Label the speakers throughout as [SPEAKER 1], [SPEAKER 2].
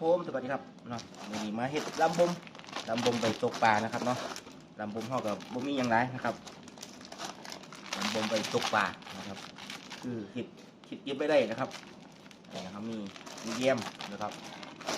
[SPEAKER 1] ผมสวัสดีครับเนาะวันนี้มาเฮ็ดลำบมลำบมไปตกปลานะครับเนาะลำบมเฮากับบ่มีหยังไรนะครับลำบมไปตกปลานะครับ คือเฮ็ดคิดเก็บไปได้นะครับนี่นะครับมีมีเยี่ยมนะครับ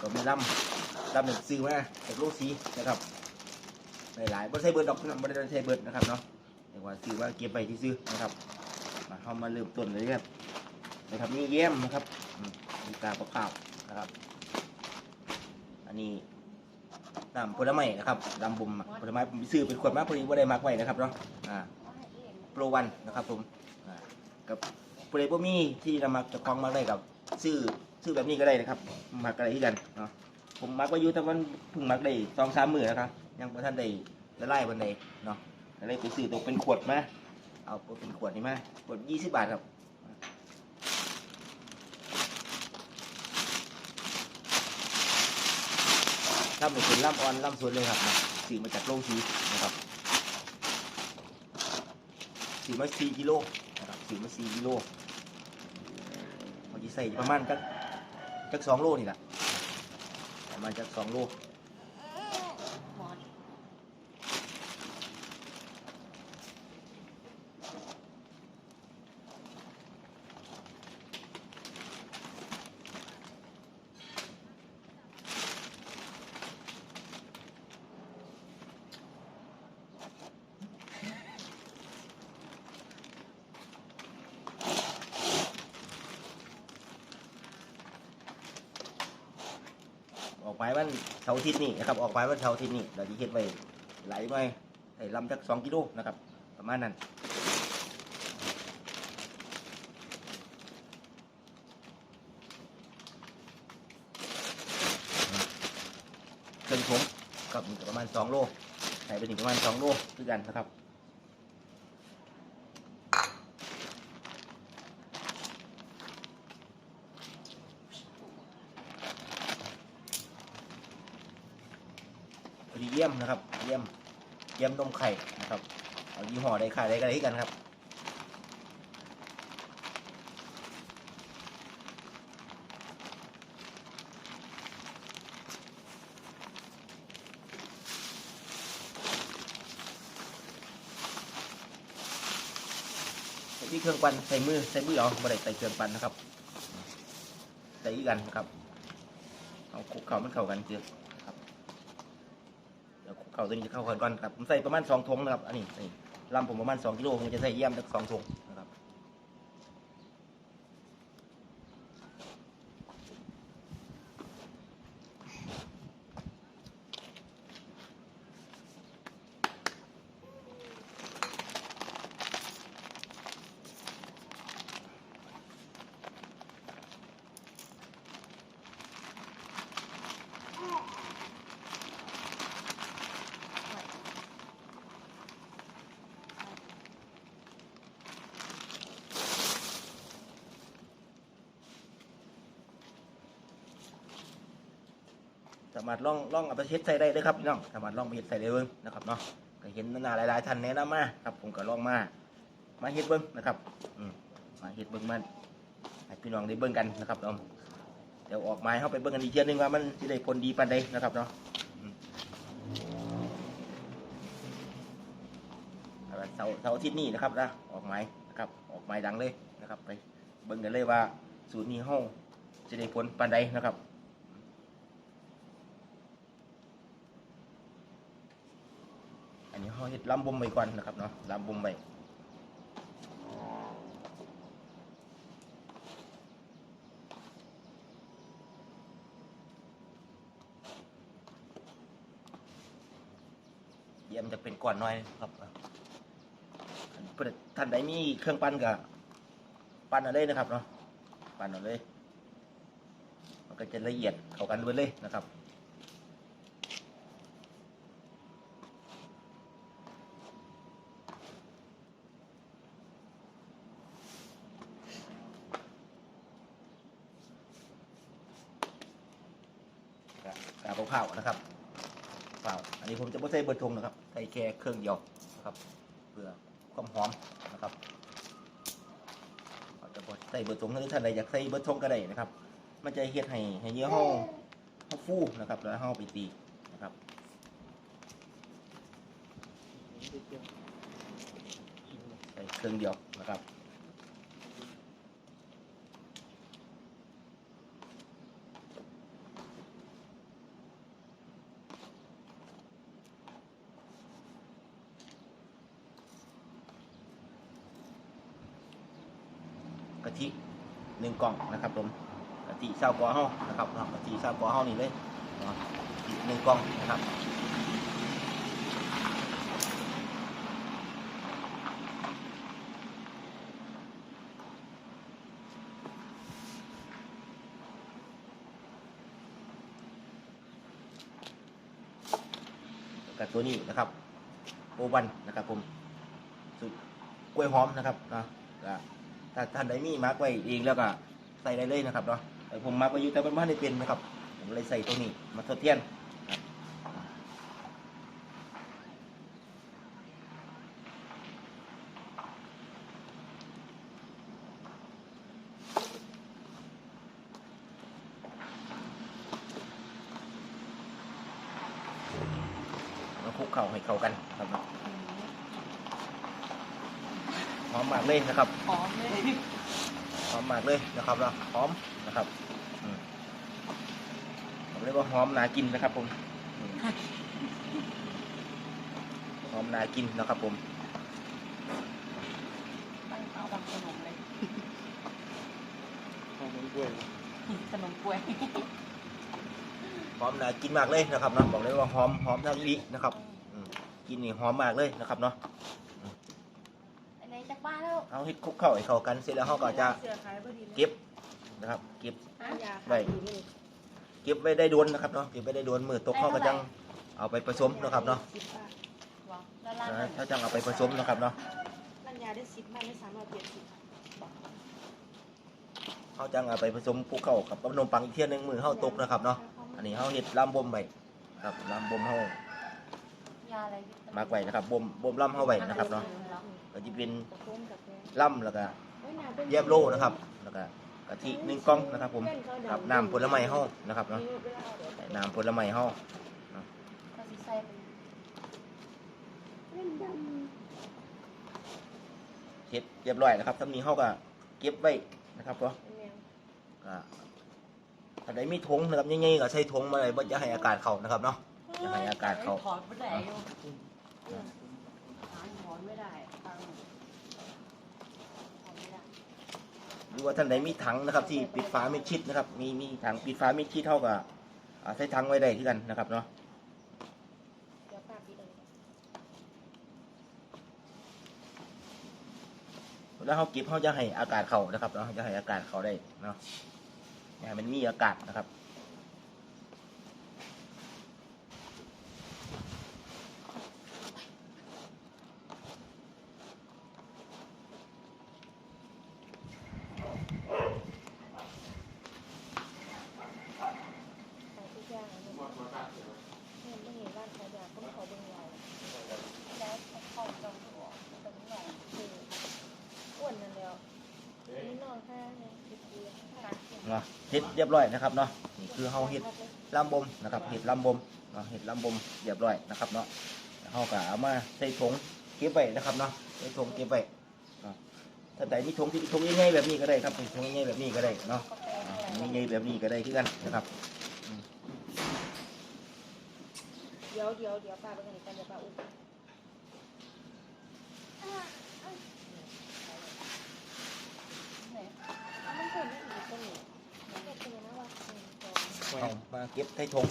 [SPEAKER 1] ก็มีลำลำหนึ่งซื้อมาจากโลสีนะครับหลายๆบ่ใช่เบิร์ดดอกบ่ได้ใช้เบิร์ดนะครับเนาะเรียกว่าซื้อว่าเก็บไปที่ซื้อนะครับมาเฮามาเริ่มต้นเลยครับนะครับมีเยี่ยมนะครับอืมมีกาปลาข้าวนะครับ อันนี้น้ำผลไม้นะครับลำบุมผลไม้ผมซื้อเป็นขวดมาพอดีว่าได้มักไว้นะครับเนาะอ่าโปรวันนะครับผมอ่ากับโปรโบมี่ที่นำมาจะคล้องมาได้กับซื้อซื้อแบบนี้ก็ได้นะครับมักอะไรที่กันเนาะผมมักไว้อยู่แต่วันเพิ่งมักได้สองสามมือนะครับ ยังพอท่านได้ละลายวันใดเนาะก็เลยไปซื้อตัวเป็นขวดมาเอาเป็นขวดนี่มาขวดยี่สิบบาทครับ ล่ำเป็นล่ำออนล่ำสวนเลยครับนะสีมาจากโลงสีนะครับสีมาสี่กิโลนะครับสีมาสี่กิโลพอจะใส่ประมาณจักจักสองโลนี่แหละประมาณจักสองโล ออกไปวันเสาร์อาทิตย์นี่นะครับออกไปวันเสาร์อาทิตย์นี่เราจะเฮ็ดไว้ไหลไว้ใส่ลำจักสองกิโลนะครับ ประมาณนั้นเครื่องผมกับประมาณสองโลใส่ไปถึงประมาณสองโลคือกันนะครับีเยี่ยมนะครับ เยี่ยม เยี่ยมนมไข่นะครับ เอายี่ห้อใดขายใดก็ได้กันครับที่เครื่องปั่นใส่มือใส่มือเอาไม่ได้ใส่เครื่องปั่นนะครับใส่กันนะครับเอาคลุกเข้ามันเข้ากันเจือ เดี๋ยวเข่าตัวนี้จะเข้ากันก่อนครับผมใส่ประมาณสองถุงนะครับอันนี้นี่ลำผมประมาณสองกิโลผมจะใส่เยี่ยมสักสองถุง สามารถล่องล่องเอาไปเช็ดใส่ได้เลยครับพี่น้องสามารถล่องไปเช็ดใส่ได้เบิ้งนะครับเนาะก็เห็นนาหลายๆท่านแนะนำมาครับผมก็ลองมา มาเฮ็ดเบิ้งนะครับอืมมาเฮ็ดเบิ้งมันให้พี่น้องได้เบิ้งกันนะครับเนาะเดี๋ยวออกไม้เข้าไปเบิ้งกันอีกเทียหนึงว่ามันจะได้ผลดีปานใดนะครับเนาะเอาละเสาเสาอาทิตย์นี้นะครับนะออกไม้นะครับออกไม้ดังเลยนะครับ ไปเบิ้งกันเลยว่าสูตรนี้เฮาจะได้ผลปานใดนะครับ นี้เขาเฮ็ดลำบมไปก่อนนะครับเนาะลำบมไปเยี่ยมจะเป็นก่อนหน้อยครับเพิ่นท่านใดมีเครื่องปั้นก็ปั้นเอาเลยนะครับเนาะปั้นเอาเลย มันก็จะละเอียดเข้ากันไปเลยนะครับ กาบข้านะครับเปล่าอันนี้ผมจะไม่ใส่เบอร์ทงนะครับใส่แค่เครื่องเดียวนะครับ เพื่อความหอมนะครับจะใส่เบอร์ทงหรือท่านใดอยากใส่เบอร์ทงก็ได้นะครับ มันจะเฮ็ดให้ให้เนื้อห้องฟูนะครับ แล้วเขาเอาไปตีนะครับใส่เครื่องเดียวนะครับ กะทิหนึ่งกล่องนะครับผมกะทิเศร้ากอเฮานะครับกะทิเศร้ากอเฮานี่เลยหนึ่งกล่องนะครับกับตัวนี้นะครับโอวันนะครับผมสูตรกล้วยหอมนะครับนะ ถ้าท่านใดมีมาร์กไว้เองแล้วก็ใส่ได้เลยนะครับเนาะแต่ผมมาร์กไว้อยู่แต่มันไม่ได้เป็นนะครับ ผมเลยใส่ตัวนี้มาทดเทียนมาคลุกเข่าให้เข้ากันครับเนาะห อมมากเลยนะครับ
[SPEAKER 2] หอมเลย
[SPEAKER 1] หอมมากเลยนะครับเนาะหอมนะครับอืมผมเรียกว่าหอมนากินนะครับ ผมอืมหอมนากินนะครับ ผม
[SPEAKER 2] ตั้งเอาบางขนมเลย
[SPEAKER 3] ข้าวมันกล้วย
[SPEAKER 2] ขนมกล้วย
[SPEAKER 1] หอมนากินมากเลยนะครับเนาะบอกเลยว่าหอมหอมทั้งลินะครับอืมกินนี่หอมมากเลยนะครับเนาะ
[SPEAKER 2] อันไหนจากบ้านแล้ว
[SPEAKER 1] เอาเฮ็ดคลุกเข้าให้เข้ากันเสร็จแล้วเขาก็จะ
[SPEAKER 4] เสือขายพอดี
[SPEAKER 1] เก็บนะครับ เก็บ
[SPEAKER 4] ยา
[SPEAKER 1] ไว้ เก็บไว้ได้โดนนะครับเนาะเก็บไว้ได้โดนมือตกเขาก็จังเอาไปผสมนะครับเนาะ
[SPEAKER 4] สิบบาท
[SPEAKER 2] วางแล้วร้าน
[SPEAKER 1] นะถ้าจังเอาไปผสมนะครับเนาะ
[SPEAKER 4] ร้านยาได้สิบบาทได้สามร้อยเจ็ดสิบ
[SPEAKER 1] เขาจังเอาไปผสมคลุกเข้ากับขนมปังอีกเที่ยหนึงมือเขาตกนะครับเนาะอันนี้เขาเห็ดลำบ่มไว้ครับลำบ่มเขา
[SPEAKER 2] ยาอะไร
[SPEAKER 1] มากไว้นะครับบ่มบ่มลำเขาไว้นะครับเนาะก็จะเป็น
[SPEAKER 4] กระโปรงกับแก
[SPEAKER 1] ลำแล้วก็
[SPEAKER 4] เยี
[SPEAKER 1] ยบโลนะครับแล้วก็กะทิหนึ่งกล่องนะครับ ผมกับน้ำผลไม้เฮานะครับเนาะน้ำผลไม้เฮา
[SPEAKER 2] ก็สิใส่เป็น
[SPEAKER 4] เฮ็
[SPEAKER 1] ดเรียบร้อยนะครับทำนี้เฮาก็เก็บไว้นะครับก็ถ้าใดมีถุงนะครับใหญ่ๆก็ใส่ถุงมาเลยบ่อย่าให้อากาศเข้านะครับเนาะ อย่าให้อากาศเข้า
[SPEAKER 2] ถอนไม่ได้อยู่
[SPEAKER 4] หาถอนไม่ได้ตังค์
[SPEAKER 2] ถอนไม่ได้
[SPEAKER 1] หรือว่าท่านใดมีถังนะครับ ที่ปิดฝามิดชิดนะครับ มีมีถังปิดฝามิดชิดเท่ากับอ่าใส่ถังไว้ได้ที่กันนะครับเนาะ
[SPEAKER 4] เดี๋ยวป้าปิดเลย
[SPEAKER 1] แล้วเขาเก็บเขาจะให้อากาศเข้านะครับเนาะจะให้อากาศเข้าได้เนาะอย่าให้มันมีอากาศนะครับ
[SPEAKER 4] ขายทุกอย่างเลยเนี่ยไม่เห็นร้านขายยาก็ขอเบิ่งยา
[SPEAKER 2] แล้วเข้าตรงหัวตรงหนอง
[SPEAKER 4] คืออ้วนนั่นแล้วนี่นอนแค่เนี่ยสิบปี
[SPEAKER 2] การเขียน
[SPEAKER 1] เฮ็ดเรียบร้อยนะครับเนาะนี่คือเฮาเฮ็ดลำบมนะครับเฮ็ดลำบมเนาะเฮ็ดลำบมเรียบร้อยนะครับเนาะเฮาก็เอามาใส่ถุงเก็บไว้นะครับเนาะใส่ถุงเก็บไว้าะถ้าใดมีถุงที่ถุงใหญ่ๆแบบนี้ก็ได้ครับถุงใหญ่ๆแบบนี้ก็ได้เนาะ
[SPEAKER 2] ก็แปล
[SPEAKER 1] อ่า
[SPEAKER 2] อะไง
[SPEAKER 1] ใหญ่ๆแบบนี้ก็ได้คือกันนะครับ
[SPEAKER 4] เดี๋ยวเดี๋ยวเดี๋ยวป้าไปกันอีกกันเดี๋ยวป้าอุ้มมันเกิดไม่อีกตรงนี้เก็บตัวนะว่าหนึ่งสอง
[SPEAKER 1] เอามาเก็บใส่ถุง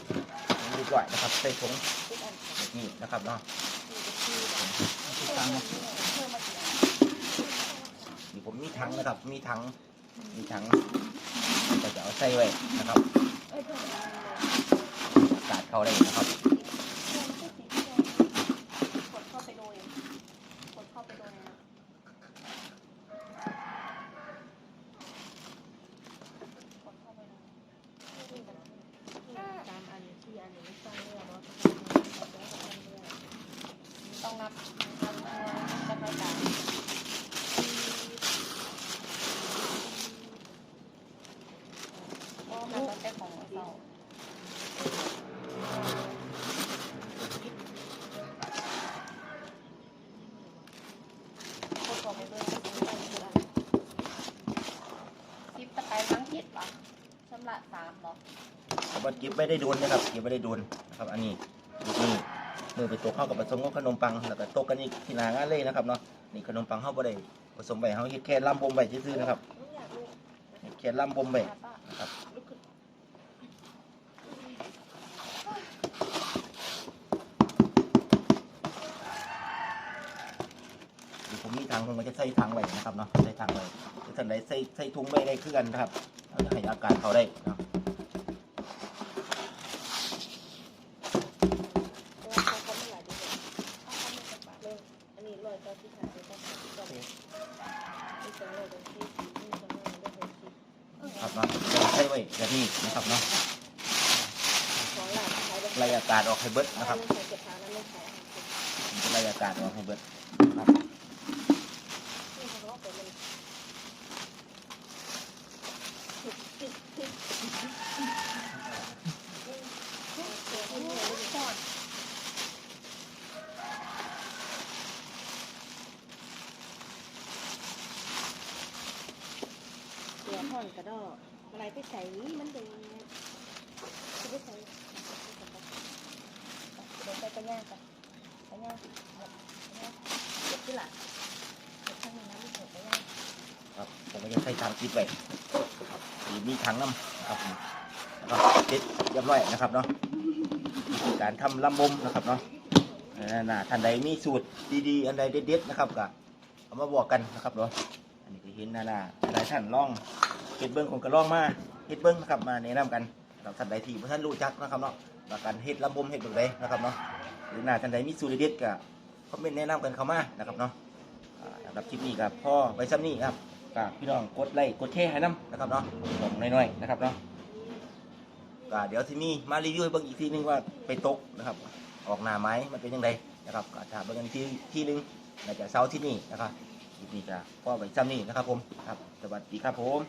[SPEAKER 1] เรียบร้อยนะครับใส่ถุง
[SPEAKER 4] ทุกอัน
[SPEAKER 1] แบบนี้นะครับเนาะ
[SPEAKER 4] สี่กับสี่แบบ
[SPEAKER 2] ตังค์เพิ่มมากี่อัน
[SPEAKER 1] นี่ผมมีถังนะครับ มีถังมีถังก็จะเอาใส่ไว้นะครับ
[SPEAKER 4] เอ้ยเพิ่มอีกอันหนึ่ง
[SPEAKER 1] อากาศเข้าได้นะครับ
[SPEAKER 2] ต้องนับนับนับนับ
[SPEAKER 4] โอ้มันเป็นของาบอกเล
[SPEAKER 2] ยสิบตะไคร้ทั้งเจ็ดปะชำระสามหรอ
[SPEAKER 1] แต่ว่าเก็บไม่ได้โดนนะครับเก็บไม่ได้โดนนะครับ อันนี้นี่มือไปตกเข้ากับผสมกับขนมปังแล้วก็ตกกันอีกที่หนางาเลยนะครับเนาะนี่ขนมปังเข้าบ่ได้ผสมไปเขาเฮ็ดแค่ลำบมไปซื่อๆนะครับ
[SPEAKER 4] ไม่อยากรู้
[SPEAKER 1] เฮ็ดแค่ลำบมไปนะครับ
[SPEAKER 4] ลุกขึ้น
[SPEAKER 1] เดี๋ยวผมมีทางผมก็จะใส่ทางไว้นะครับเนาะใส่ทางไว้ถ้าท่านใส่ใส่ถุงไว้ได้คือกันนะครับเราจะให้อากาศเขาได้นะ
[SPEAKER 4] เพราะว่าเขาเขาไม่หลายเดือนเขาเขาไม่สบายเลยอันนี้ลอยเจ้าที่หาเดี๋ยวต้องหาที่ก่อนนี่สองร้อยเป็นที่นี่สองร้อยเป็นที่
[SPEAKER 1] ครับเนาะเราใส่ไว้แบบนี้นะครับเนาะ
[SPEAKER 4] สองหลานขายแบบ
[SPEAKER 1] ไล่อากาศออกให้เบิดนะครับ
[SPEAKER 4] ใส่เก็บทางนั้นไม่ขาย
[SPEAKER 1] ผมจะไล่อากาศออกให้เบิดครับ
[SPEAKER 4] นี่เขาก็เป็นมันติดติดติด
[SPEAKER 2] โอ้โหสอด
[SPEAKER 4] เสียท่ อนกระดอกอะไรไปใส่มันเป็นจะไปใส่เดี๋ยวไปกระย่างกันกระย่างกระย่างเก็บที่หลังเก็บข้างในน้ำมันเก็บกระย่าง
[SPEAKER 1] ครับผมจะใส่ทางคิดไว้มีมีถังน้ำครับผมแล้วก็เสร็จเรียบร้อยนะครับเนาะการทำลำบมนะครับเนาะน่าท่านใดมีสูตรดีๆ อันใดเด็ดๆนะครับก็เอามาบอกกันนะครับเนาะอันนี้ก็เห็นน้าๆหลายท่านลอง เฮ็ดเบิ้งคงก็ลองมาเฮ็ดเบิ้งนะครับมาแนะนำกันสำหรับท่านใดที่ท่านรู้จักนะครับเนาะว่าการเฮ็ดลำบมเฮ็ดเบิ้งใดนะครับเนาะหรือหน้าท่านใดมีสูตรเด็ดก็คอมเมนต์แนะนำกันเข้ามานะครับเนาะสำหรับคลิปนี้ครับพ่อไว้ซ้ำนี้ครับฝากพี่น้องกดไลค์กดแชร์ให้น้ำนะครับเนาะบอกน้อยๆนะครับเนาะก็เดี๋ยวที่นี่มารีวิวให้เบิ่งอีกทีนึงว่าไปตกนะครับ ออกหน้าไม้มันเป็นยังไงนะครับก็ถามเบิ่งกันอีกทีทีนึงน่าจะเช้าที่นี่นะครับคลิปนี้ก็พ่อไว้ซ้ำนี้นะครับผมครับสวัสดีครับผม